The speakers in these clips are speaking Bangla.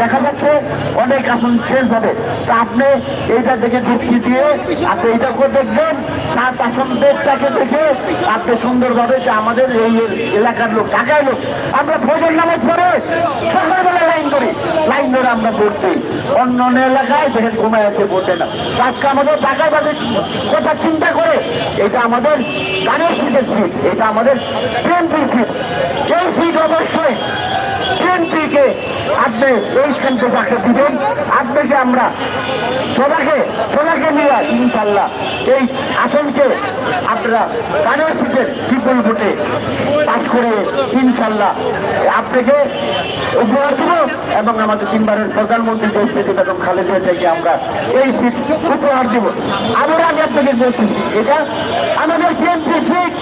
দেখা যাচ্ছে অনেক আসন শেষ হবে। তা আপনি এইটা দেখে যুক্তি দিয়ে আপনি এইটাকে দেখবেন, সাত আসনদেরটাকে দেখে আপনি সুন্দরভাবে যে আমাদের এই এলাকার লোক ঢাকায় লোক, আমরা ভোজের নামাজ পরে সকালবেলা লাইন করি লাইন ধরে আমরা দিই অন্য অন্য এলাকায় দেখেন ঘুমায় আছে ভোটে না। আজকে আমাদের ঢাকায় বাদে কথা চিন্তা করে, এটা আমাদের গানের সিটের সিট এটা আমাদের বিএনপি সিট এই সিট অবশ্যই বিএনপিকে আপনি এইখানকে যাকে দিবেন। আপনাকে আমরা সবাকে সবাকে নিয়ে ইনশাল্লাহ এই আসনকে আপনারা গানের সিটের বিপুল ভোটে পাস করে ইনশাল্লাহ আপনাকে উপহার দেব এবং আমাদের তিনবারের প্রধানমন্ত্রী দেশ থেকে বেগম খালেদা থেকে আমরা এই সিট উপহার দেব। আবার আমি আপনাকে বলতেছি এটা আমাদের বিএনপি সিট।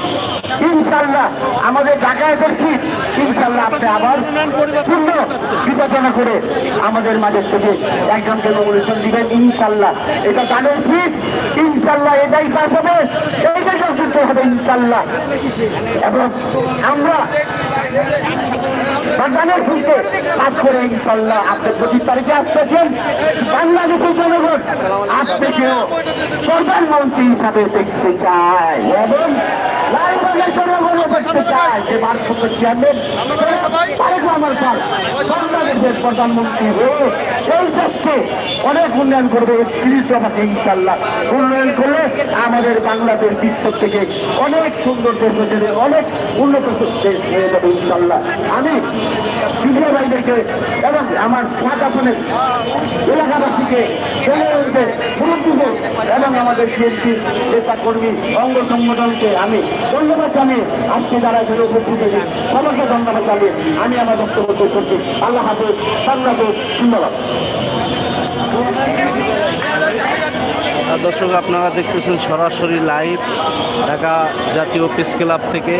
ইনশাল্লাহ আমাদের ঢাকায়তের সিট ইনশাল্লাহ আপনি আবার পূর্ণ বিবেচনা করে আমাদের মাঝের থেকে একজনকে নমিনেশন দিবেন ইনশাল্লাহ এটা গানের সিট ইনশাল্লাহ এটাই পাস হবে এইটাই যুক্ত হবে ইনশাল্লাহ এবং আমরা বাগানের শুনতে কাজ করে ইনশাল্লাহ আপনি পঁচিশ তারিখে আসতেছেন। বাংলাদেশের জনগণ আপনাকেও প্রধানমন্ত্রী হিসাবে দেখতে চায়। এবং অনেক উন্নয়ন করবে ইনশাল্লাহ উন্নয়ন করলে আমাদের বাংলাদেশ বিশ্ব থেকে অনেক সুন্দর দেশ হয়ে অনেক উন্নত দেশ হয়ে যাবে ইনশাল্লাহ আমি বিজয় ভাইদেরকে এবং আমার সাত আসনের এলাকাবাসীকে এবং আমাদের বিএনপি নেতা কর্মী অঙ্গ সংগঠনকে আমি ধন্যবাদ জানিয়ে আজকে যারা এখানে উপস্থিত হয়েছে, সবাইকে ধন্যবাদ জানিয়ে আমি আমার বক্তব্য শেষ করছি। আল্লাহ হাফেজ, বাংলাদেশ ধন্যবাদ দর্শক, আপনারা দেখতেছেন সরাসরি লাইভ ঢাকা জাতীয় প্রেস ক্লাব থেকে।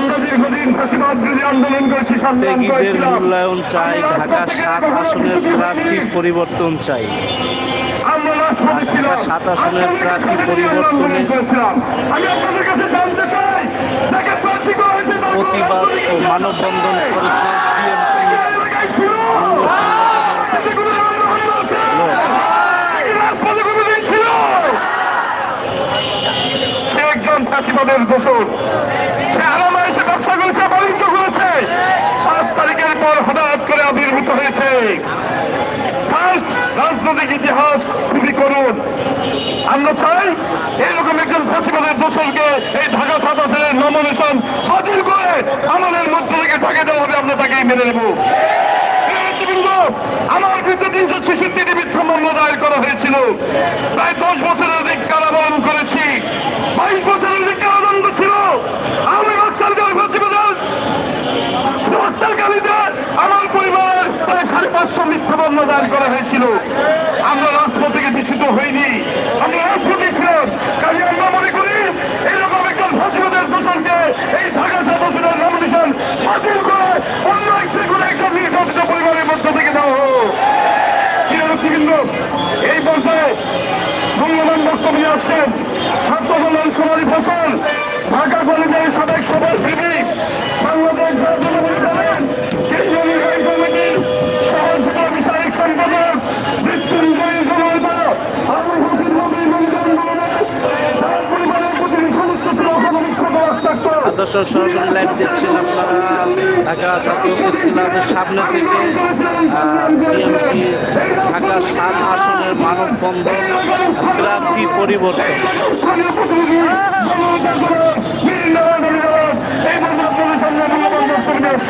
আমরা দীর্ঘদিন ফাঁসিবাদ বিরোধী আন্দোলন করেছি সংগ্রাম করেছিলাম। মূল্যায়ন চাই ঢাকা সাত আসনের প্রার্থী পরিবর্তন চাই। আমরা ছিলাম। সাত আসনের প্রার্থী পরিবর্তনে আন্দোলন করেছিলাম। আমি আপনাদের কাছে জানতে চাই যাকে প্রার্থী করা প্রতিবাদ ও মানববন্ধন করেছে বিএনপি। ছিল। এতে কোনো আন্দোলন আছে? এই রাজপথে কোনোদিন ছিল? সে একজন ফাঁসিবাদের দোষর সে আলামা এসে ব্যবসা করেছে, বাণিজ্য করেছে। পাঁচ তারিখের পর হঠাৎ করে আবির্ভূত হয়েছে। রাজনৈতিক ইতিহাস খুবই করুন আমরা চাই এরকম একজন ফাঁসিবাদের দোষরকে এই ঢাকা সাতাশের নমিনেশন বাতিল করে আমাদের মধ্য থেকে ঢাকে দেওয়া হবে, আমরা তাকেই মেনে নেব। আমার বিরুদ্ধে তিনশো ছেষট্টিটি মিথ্যা মামলা দায়ের করা হয়েছিল। প্রায় দশ বছরের অধিক কারাবরণ করেছি। বাইশ বছরের অধিক কারাদণ্ড ছিল আমি সরকার ফাঁসিবাদের হত্যাকারীতে আমার পরিবার প্রায় সাড়ে পাঁচশো মিথ্যা মামলা দায়ের করা হয়েছিল। আমরা রাজপথ থেকে বিচ্ছুত হইনি। আমরা রাজপথে ছিলাম। কাজে আমরা মনে করি এইরকম একজন ফাঁসিবাদের দোষণকে এই ঢাকা সদস্যদের নমিনেশন বাতিল করে অন্য একটি করে একজন নির্যাতিত পরিবারের মধ্য থেকে দেওয়া হোক। কিন্তু এই পর্যায়ে মূল্যবান বক্তব্য আসছেন ছাত্র দলের সোনালী ফসল। ঢাকা কলেজের সাবেক সভাপতি বাংলাদেশ রাজনীতি করেন কেন্দ্রীয় নির্বাহী কমিটির সহযোগ বিষয়ক সম্পাদক মৃত্যুঞ্জয়ী জনতা আবুল হোসেন নবী মন্দির তার পরিবারের প্রতি সমস্ত অসামরিক রাষ্ট্রাক্ষ আর দর্শক সরাসরি লাইভ দেখছেন আপনারা ঢাকা জাতীয় প্রেস ক্লাবের সামনে থেকে ঢাকা সাত আসনের মানববন্ধন প্রার্থী পরিবর্তন স্থানীয় প্রতিনিধি জনতা করে বিভিন্ন আন্দোলন এই মধ্যে আপনাদের সামনে মূল্যবান বক্তব্য নিয়ে আসছেন বিসমিল্লাহ রহমান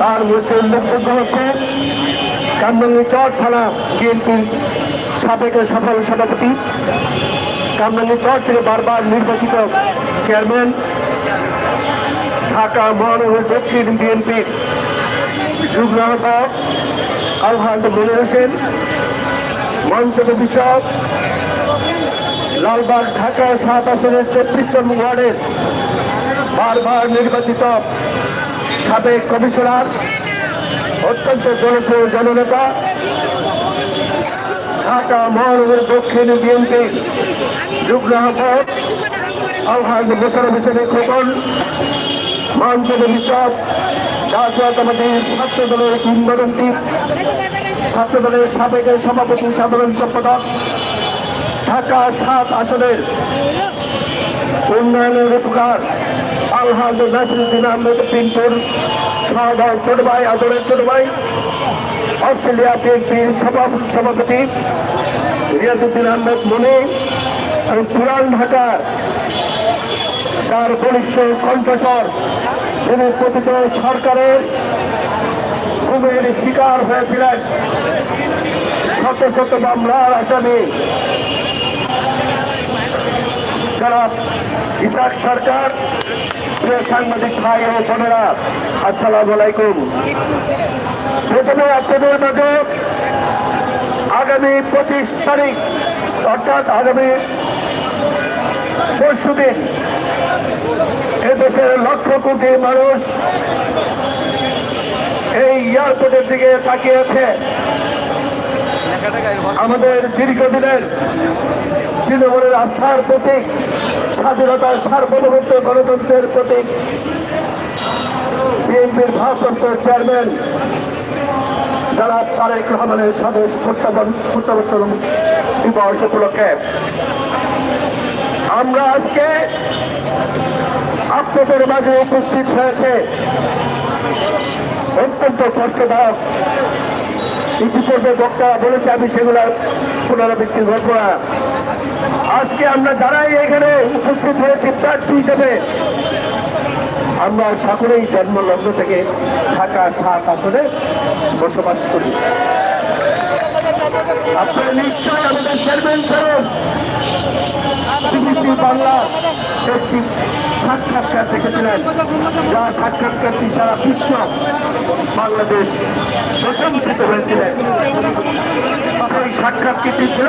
তার মধ্যে উল্লেখযোগ্য হচ্ছে, কামরাঙ্গি চর থানা বিএনপির সাবেক সফল সভাপতি। কামরাঙ্গি চর থেকে বারবার নির্বাচিত চেয়ারম্যান। ঢাকা মহানগর দক্ষিণ বিএনপির আলহাদ মনে হোসেন, মঞ্চ ভবিষ্যৎ লালবাগ ঢাকা সাত আসনের চব্বিশ নম্বর ওয়ার্ডের বারবার নির্বাচিত সাবেক কমিশনার, অত্যন্ত জনপ্রিয় জননেতা, ঢাকা মহানগর দক্ষিণ বিএনপি যুগ্ম আহ্বায়ক আলহাজ মোশারফ হোসেনের খোকন মঞ্চ ভবিষ্যৎ জাতীয়তাবাদী ছাত্র দলের কিংবদন্তি ছাত্র দলের সাবেক সভাপতি, সাধারণ সম্পাদক, ঢাকা সাত আসনের উন্নয়নের উপকার আলহাজ নাসিরুদ্দিন আহমেদ পিন্টুর সহদর ছোট ভাই আদরের ছোট ভাই অস্ট্রেলিয়া বিএনপির সভাপতি রিয়াজুদ্দিন আহমেদ মনি এবং পুরান ঢাকার তার বলিষ্ঠ কণ্ঠস্বর তিনি প্রতিত সরকারের খুবের শিকার হয়েছিলেন। শত শত মামলার আসামি যারা ইসাক সরকার প্রিয় সাংবাদিক ভাই ও বোনেরা আলাইকুম। প্রথমে আপনাদের মাঝে আগামী পঁচিশ তারিখ, অর্থাৎ আগামী পরশু দিন, এদেশের লক্ষ কোটি মানুষ এই এয়ারপোর্টের দিকে তাকিয়ে আছে। আমাদের দীর্ঘদিনের তৃণমূলের আস্থার প্রতীক স্বাধীনতার সার্বভৌমত্ব গণতন্ত্রের প্রতীক। বিএনপির ভারপ্রাপ্ত চেয়ারম্যান যারা তারেক রহমানের স্বদেশ প্রত্যাবর্তন দিবস উপলক্ষে। আমরা আজকে আপনাদের মাঝে উপস্থিত হয়েছে অত্যন্ত কষ্টদায়ক। ইতিপূর্বে বক্তা বলেছে, আমি সেগুলো পুনরাবৃত্তি করব না। আজকে আমরা যারাই এখানে উপস্থিত হয়েছি প্রার্থী হিসেবে, আমরা সকলেই জন্মলগ্ন থেকে ঢাকা সাত আসনে বসবাস করি। আপনারা নিশ্চয়ই আমাদের চেয়ারম্যান ফেরত বিবিসি বাংলা একটি সাক্ষাৎকার দেখেছিলেন, যা সাক্ষাৎকারটি সারা বিশ্ব বাংলাদেশ প্রশংসিত হয়েছিলেন সেই সাক্ষাৎকারটি ছিল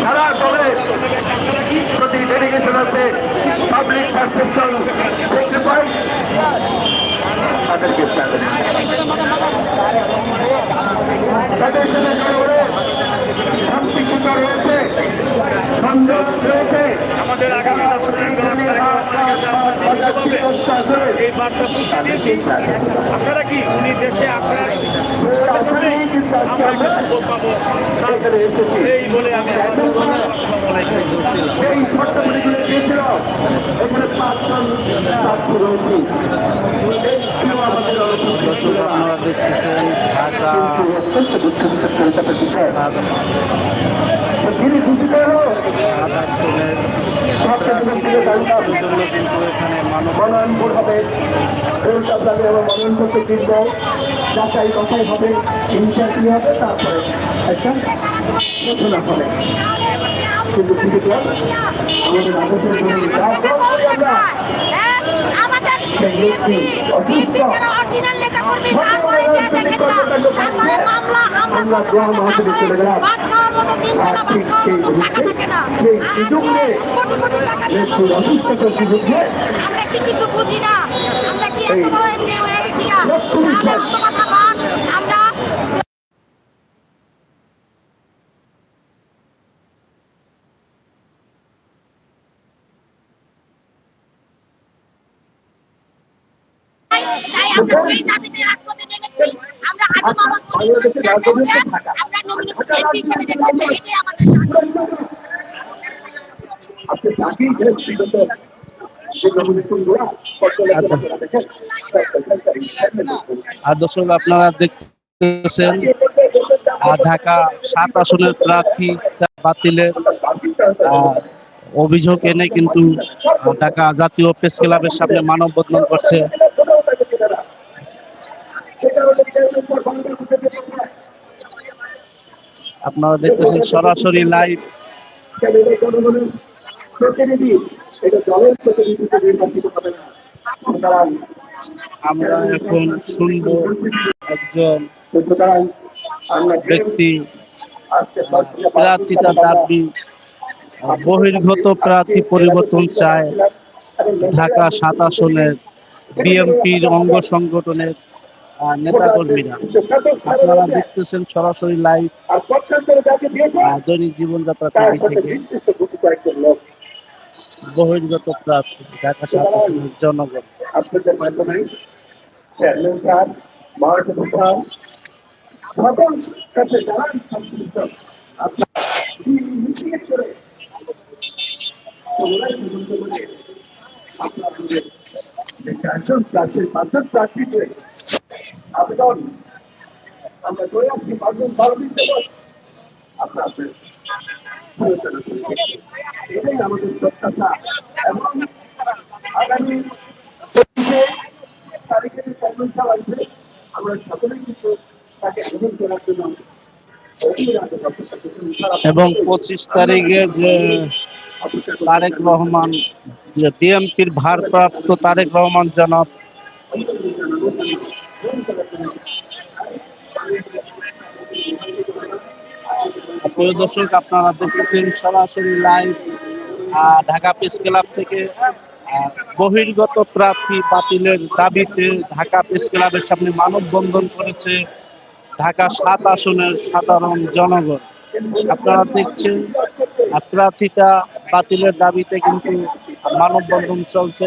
সারা দলের প্রতি ডেলিগেশন আছে পাবলিক পারসেপশন দেখতে তাদের তাদের সাথে জনগণের সম্পৃক্ততা রয়েছে? সংযোগ রয়েছে? আমাদের আগামী এই বার্তা পৌঁছে দিয়েছি। আশা রাখি উনি দেশে আসার আমরা একটা সুযোগ পাবো। এই বলে আমি শর্তাবলীগুলো দিয়েছিল। এখানে পাঁচজন ছাত্র আপনারা দেখতেছেন ঢাকা। অত্যন্ত দুঃখের পরিতাপের বিষয়। তো তিনি খুশি হলো আদর্শনের জন্য কিন্তু এখানে মনোনয়ন বোর্ড হবে। কলকাতা যাবে এবং মনোনয়ন করতে কিনব যাচাই কথাই হবে ইন্টারভিউ হবে তারপরে একটা ঘোষণা হবে। কিন্তু আমাদের আদেশের জন্য আমাদের বিএনপি বিএনপি যারা অরিজিনাল নেতা কর্মী তারপরে যে দেখেন না তারপরে মামলা হামলা করতে করতে তারপরে ভাত খাওয়ার মতো তিন বেলা ভাত খাওয়ার মতো টাকা থাকে না আজকে কোটি কোটি টাকা দিয়ে আমরা কি কিছু বুঝি না আমরা কি এত বড় এমনি হয়ে গেছি না? তাহলে অত কথা বাদ আমরা তাই আমরা সেই দাবিতে রাজপথে নেমেছি। আমরা আজম মোহাম্মদ আমরা নমিনেশন এমপি হিসেবে দেখতে চাই এটাই আমাদের আপনি চাকরি বিগত আর দর্শক আপনারা দেখতেছেন ঢাকা সাত আসনের প্রার্থী বাতিলের আহ, অভিযোগ এনে কিন্তু ঢাকা জাতীয় প্রেস ক্লাবের সামনে মানববন্ধন করছে। আপনারা দেখতেছেন সরাসরি লাইভ আমরা এখন শুনব একজন ব্যক্তি প্রার্থিতা দাবি, বহির্গত প্রার্থী পরিবর্তন চায় ঢাকা সাত আসনের বিএনপির অঙ্গ সংগঠনের আহ, নেতাকর্মীরা আপনারা দেখতেছেন সরাসরি লাইভ দৈনিক জীবনযাত্রা টিভি থেকে। বহির্গত প্রার্থী ঢাকা জনগণ। আপনাদের প্রার্থীর প্রার্থীকে আবেদন। আমরা করে বারো দিন আমাদের প্রত্যাশা। এবং আগামী পঁচিশে তারিখে আমরা সকলেই কিন্তু তাকে করার জন্য এবং পঁচিশ তারিখে যে তারেক রহমান, যে বিএনপির ভারপ্রাপ্ত তারেক রহমান জনাব প্রিয় দর্শক আপনারা দেখতেছেন সরাসরি লাইভ ঢাকা প্রেস ক্লাব থেকে বহির্গত প্রার্থী বাতিলের দাবিতে ঢাকা প্রেস ক্লাবের সামনে মানববন্ধন করেছে ঢাকা সাত আসনের সাধারণ জনগণ। আপনারা দেখছেন আহ, প্রার্থীতা বাতিলের দাবিতে কিন্তু মানববন্ধন চলছে।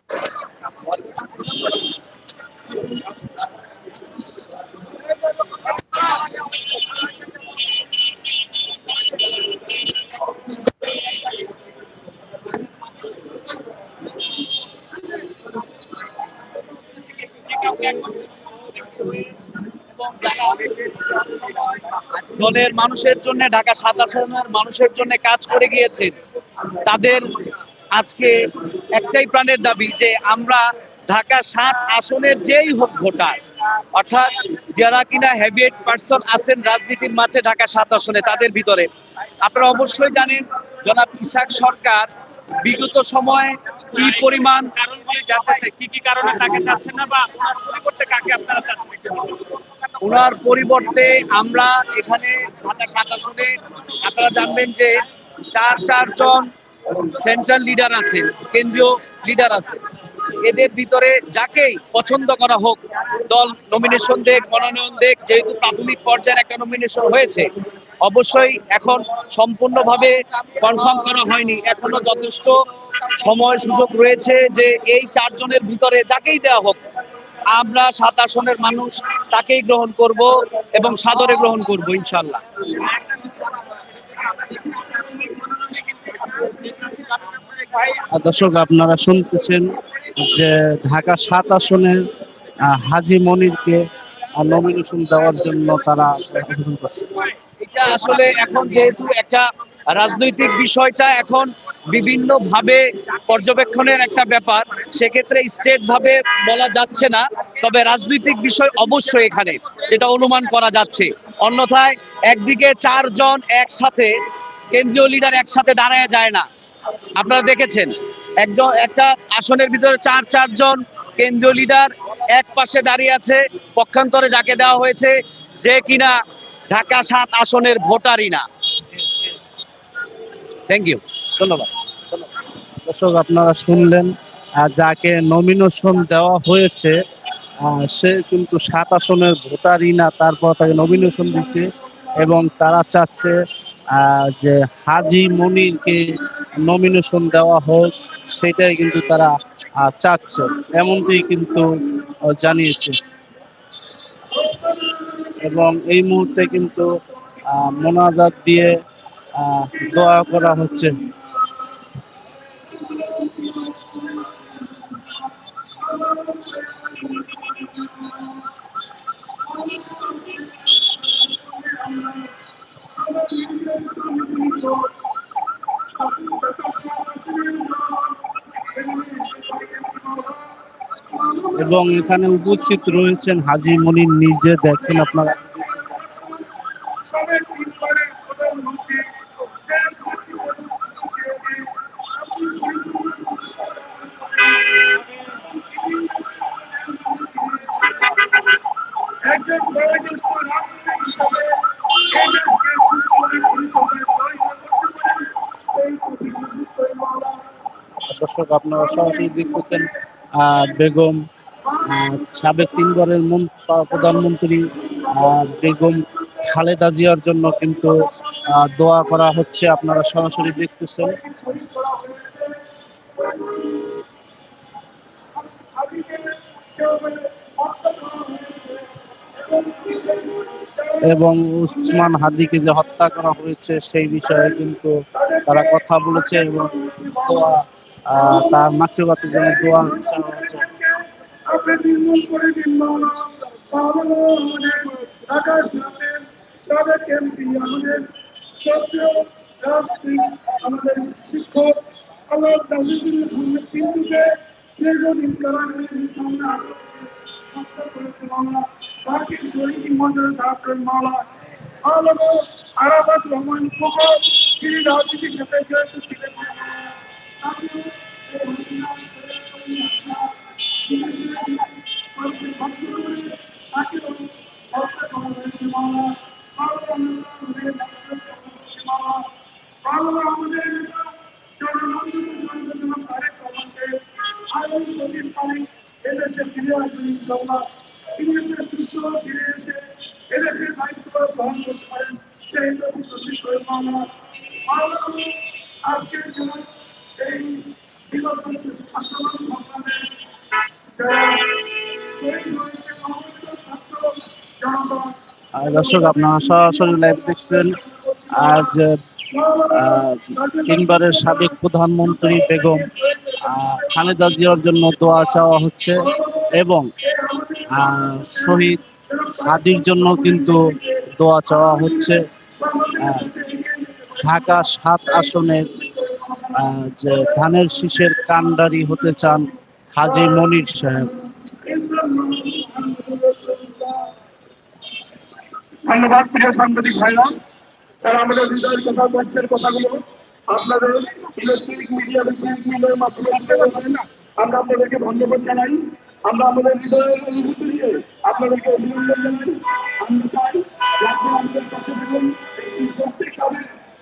দলের মানুষের জন্য, ঢাকা সাত আসনের মানুষের জন্য কাজ করে গিয়েছেন তাদের আজকে একটাই প্রাণের দাবি যে আমরা ঢাকা সাত আসনের যেই হোক ভোটার, অর্থাৎ যারা কিনা হ্যাবিয়েট পার্সন আছেন রাজনীতির মাঠে ঢাকা সাত আসনে, তাদের ভিতরে আপনারা অবশ্যই জানেন, জনাব ইসাক সরকার বিগত সময়ে কি পরিমাণ কারণগুলি জানতে কি কি কারণে তাকে চাচ্ছেন না বা ওনার পরিবর্তে কাকে আপনারা চাচ্ছেন? ওনার পরিবর্তে আমরা এখানে ঢাকা সাত আসনে আপনারা জানবেন যে চার চারজন সেন্ট্রাল লিডার আছেন কেন্দ্রীয় লিডার আছে। এদের ভিতরে যাকেই পছন্দ করা হোক, দল নমিনেশন দেখ, মনোনয়ন দেখ, যেহেতু প্রাথমিক পর্যায়ের একটা নমিনেশন হয়েছে, অবশ্যই এখন সম্পূর্ণভাবে কনফার্ম করা হয়নি। এখনও যথেষ্ট সময় সুযোগ রয়েছে যে এই চারজনের ভিতরে যাকেই দেওয়া হোক আমরা সাত আসনের মানুষ তাকেই গ্রহণ করব এবং সাদরে গ্রহণ করব ইনশাল্লাহ দর্শক আপনারা শুনতেছেন যে ঢাকা সাত আসনের হাজি মনিরকে নমিনেশন দেওয়ার জন্য তারা করছে। এটা আসলে এখন যেহেতু একটা রাজনৈতিক বিষয়টা এখন বিভিন্ন ভাবে পর্যবেক্ষণের একটা ব্যাপার। সেক্ষেত্রে স্টেট ভাবে বলা যাচ্ছে না, তবে রাজনৈতিক বিষয় অবশ্যই এখানে, যেটা অনুমান করা যাচ্ছে। অন্যথায় একদিকে চারজন একসাথে, কেন্দ্রীয় লিডার একসাথে দাঁড়ায় যায় না। আপনারা দেখেছেন, একজন, একটা আসনের ভিতরে চার, চারজন কেন্দ্রীয় লিডার এক পাশে দাঁড়িয়ে আছে, পক্ষান্তরে যাকে দেওয়া হয়েছে, যে কিনা ঢাকা সাত আসনের ভোটারই না। থ্যাংক ইউ ধন্যবাদ। দর্শক, আপনারা শুনলেন যাকে নমিনেশন দেওয়া হয়েছে সে কিন্তু সাত আসনের ভোটারই না, তারপর তাকে নমিনেশন দিছে এবং তারা চাচ্ছে যে হাজি মনিরকে নমিনেশন দেওয়া হোক, সেটাই কিন্তু তারা চাচ্ছে। এমনটি কিন্তু জানিয়েছে। এবং এই মুহূর্তে কিন্তু মোনাজাত দিয়ে দোয়া করা হচ্ছে। এবং এখানে উপস্থিত রয়েছেন হাজি মনির নিজে দেখেন আপনারা। দর্শক, আপনারা সরাসরি দেখতেছেন বেগম সাবেক তিনবারের প্রধানমন্ত্রী বেগম খালেদা জিয়ার জন্য কিন্তু দোয়া করা হচ্ছে, আপনারা সরাসরি দেখতেছেন। এবং উসমান হাদিকে যে হত্যা করা হয়েছে, সেই বিষয়ে কিন্তু তারা কথা বলেছে এবং দোয়া তার মাতৃভাষার জন্য দোয়া হচ্ছে। আমাদের শিক্ষক আল্লাহ পিন্টুকে দীর্ঘদিন কারাগারে আমরা হত্যা করেছে মাওলা তাকে শহীদ মর্যাদা দান করেন মাওলা আলম আরাফাত রহমান ফকর তিনি রাজনীতির সাথে জড়িত ছিলেন আপনি আজকের জন্য এই দর্শক, আপনারা সরাসরি লাইভ দেখছেন। আজ তিনবারের সাবেক প্রধানমন্ত্রী বেগম খালেদা জিয়ার জন্য দোয়া চাওয়া হচ্ছে এবং শহীদ হাদির জন্য কিন্তু দোয়া চাওয়া হচ্ছে। ঢাকা সাত আসনের যে ধানের শীষের কান্ডারি হতে চান হাজি মনির সাহেব। ধন্যবাদ প্রিয় সাংবাদিক ভাইরা। তারা আমাদের হৃদয়ের কথা বক্সের কথাগুলো আপনাদের ইলেকট্রনিক মিডিয়া ইলেকট্রনিক মিডিয়ার মাধ্যমে। আমরা আপনাদেরকে ধন্যবাদ জানাই। আমরা আমাদের হৃদয়ের অনুভূতি নিয়ে আপনাদেরকে অভিনন্দন জানাই। আমরা চাই আমাদের কাছে এই প্রত্যেক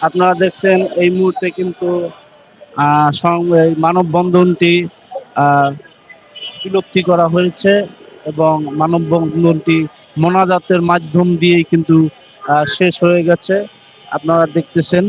আপনারা দেখছেন এই মুহূর্তে কিন্তু মানববন্ধনটি বিলুপ্তি করা হয়েছে এবং মানববন্ধনটি মোনাজাতের মাধ্যম দিয়েই কিন্তু শেষ হয়ে গেছে। আপনারা দেখতেছেন।